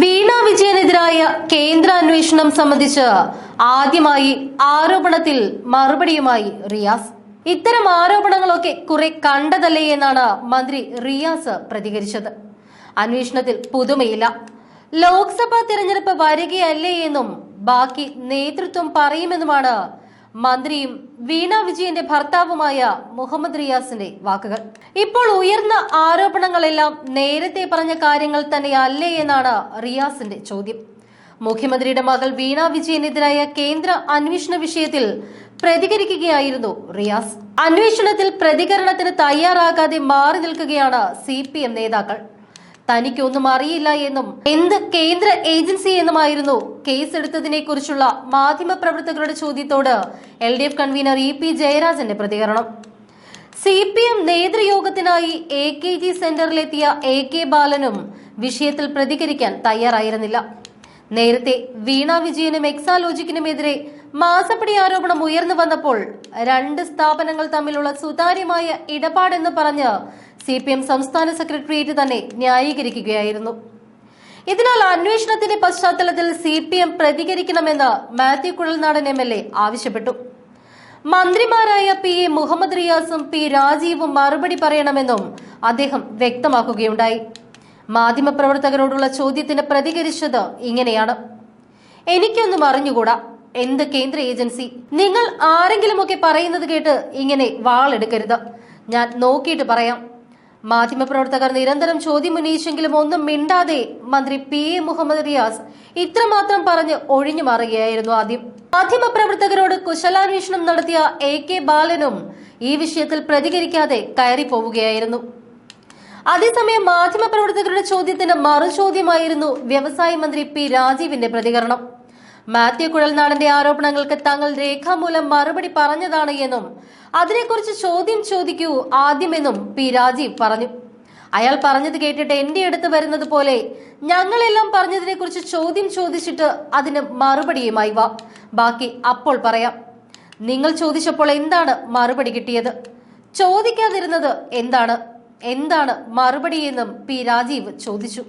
വീണ വിജയനെതിരായ കേന്ദ്ര അന്വേഷണം സംബന്ധിച്ച് ആദ്യമായി ആരോപണത്തിൽ മറുപടിയുമായി റിയാസ്. ഇത്തരം ആരോപണങ്ങളൊക്കെ കുറെ കണ്ടതല്ലേ എന്നാണ് മന്ത്രി റിയാസ് പ്രതികരിച്ചത്. അന്വേഷണത്തിൽ പുതുമയില്ല. ലോക്സഭാ തിരഞ്ഞെടുപ്പ് വരികയല്ലേ എന്നും ബാക്കി നേതൃത്വം പറയുമെന്നുമാണ് മന്ത്രിയും വീണ വിജയന്റെ ഭർത്താവുമായ മുഹമ്മദ് റിയാസിന്റെ വാക്കുകൾ. ഇപ്പോൾ ഉയർന്ന ആരോപണങ്ങളെല്ലാം നേരത്തെ പറഞ്ഞ കാര്യങ്ങൾ തന്നെയല്ലേ എന്നാണ് റിയാസിന്റെ ചോദ്യം. മുഖ്യമന്ത്രിയുടെ മകൾ വീണ വിജയനെതിരായ കേന്ദ്ര അന്വേഷണ വിഷയത്തിൽ പ്രതികരിക്കുകയായിരുന്നു റിയാസ്. അന്വേഷണത്തിൽ പ്രതികരണത്തിന് തയ്യാറാകാതെ മാറി നിൽക്കുകയാണ് സി നേതാക്കൾ. തനിക്കൊന്നും അറിയില്ല എന്നും എന്ത് കേന്ദ്ര ഏജൻസി എന്നുമായിരുന്നു കേസെടുത്തതിനെ കുറിച്ചുള്ള മാധ്യമപ്രവർത്തകരുടെ ചോദ്യത്തോട് L D F convener E P ജയരാജന്റെ പ്രതികരണം. സി പി എം നേതൃയോഗത്തിനായി എ കെ ജി സെന്ററിലെത്തിയ എ കെ ബാലനും വിഷയത്തിൽ പ്രതികരിക്കാൻ തയ്യാറായിരുന്നില്ല. നേരത്തെ വീണ വിജയനും എക്സാലോജിക്കിനുമെതിരെ മാസപ്പടി ആരോപണം ഉയർന്നു വന്നപ്പോൾ രണ്ട് സ്ഥാപനങ്ങൾ തമ്മിലുള്ള സുതാര്യമായ ഇടപാടെന്ന് പറഞ്ഞ് സി പി എം സംസ്ഥാന സെക്രട്ടേറിയറ്റ് തന്നെ ന്യായീകരിക്കുകയായിരുന്നു. ഇതിനാൽ അന്വേഷണത്തിന്റെ പശ്ചാത്തലത്തിൽ C P M പ്രതികരിക്കണമെന്ന് Mathew Kuzhalnadan M L A ആവശ്യപ്പെട്ടു. മന്ത്രിമാരായ പി എ മുഹമ്മദ് റിയാസും പി രാജീവും മറുപടി പറയണമെന്നും അദ്ദേഹം വ്യക്തമാക്കുകയുണ്ടായി. മാധ്യമപ്രവർത്തകരോടുള്ള ചോദ്യത്തിന് പ്രതികരിച്ചത് ഇങ്ങനെയാണ്. എനിക്കൊന്നും അറിഞ്ഞുകൂടാ. എന്ത് കേന്ദ്ര ഏജൻസി? നിങ്ങൾ ആരെങ്കിലുമൊക്കെ പറയുന്നത് കേട്ട് ഇങ്ങനെ വാളെടുക്കരുത്. ഞാൻ നോക്കിയിട്ട് പറയാം. മാധ്യമപ്രവർത്തകർ നിരന്തരം ചോദ്യം ഉന്നയിച്ചെങ്കിലും ഒന്നും മിണ്ടാതെ മന്ത്രി പി എ മുഹമ്മദ് റിയാസ് ഇത്രമാത്രം പറഞ്ഞ് ഒഴിഞ്ഞു മാറുകയായിരുന്നു ആദ്യം. മാധ്യമപ്രവർത്തകരോട് കുശലാന്വേഷണം നടത്തിയ എ കെ ബാലനും ഈ വിഷയത്തിൽ പ്രതികരിക്കാതെ കയറി പോവുകയായിരുന്നു അതേസമയം മാധ്യമപ്രവർത്തകരുടെ ചോദ്യത്തിന് മറുചോദ്യമായിരുന്നു വ്യവസായ മന്ത്രി പി രാജീവിന്റെ പ്രതികരണം. മാത്യു കുഴൽനാടന്റെ ആരോപണങ്ങൾക്ക് തങ്ങൾ രേഖാമൂലം മറുപടി പറഞ്ഞതാണ് എന്നും അതിനെക്കുറിച്ച് ചോദ്യം ചോദിക്കൂ ആദ്യമെന്നും പി രാജീവ് പറഞ്ഞു. അയാൾ പറഞ്ഞത് കേട്ടിട്ട് എന്റെ അടുത്ത് വരുന്നത് പോലെ ഞങ്ങളെല്ലാം പറഞ്ഞതിനെ കുറിച്ച് ചോദ്യം ചോദിച്ചിട്ട് അതിന് മറുപടിയുമായി വാ. ബാക്കി അപ്പോൾ പറയാം. നിങ്ങൾ ചോദിച്ചപ്പോൾ എന്താണ് മറുപടി കിട്ടിയത്? ചോദിക്കാതിരുന്നത് എന്താണ്? എന്താണ് മറുപടിയെന്നും പി രാജീവ് ചോദിച്ചു